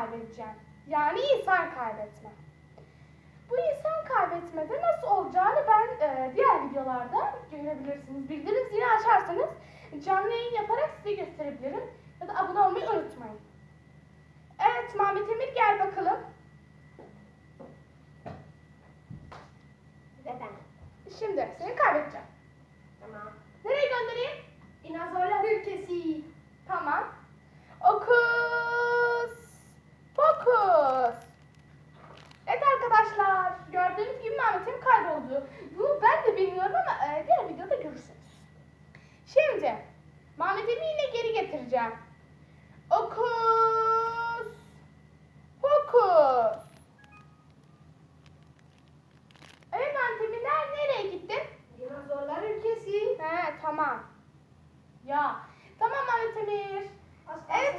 kaybedeceğim. Yani insan kaybetme. Bu insan kaybetmede nasıl olacağını ben e, diğer videolarda görebilirsiniz. Bildirim zili açarsanız canlı yayın yaparak size gösterebilirim. Ya da abone olmayı unutmayın. Evet Mehmet Emir gel bakalım. Ve ben. Şimdi seni kaybedeceğim. Tamam. Nereye göndereyim? Dinozorlar ülkesi. Kayboldu. Bunu ben de bilmiyorum ama e, diğer videoda görürsünüz. Şimdi Mehmet'imi yine geri getireceğim. Okus pokus. Evet Mehmet'im ner- nereye gittin? Dinozorlar ülkesi. He tamam. Ya tamam Mehmet Emir. Evet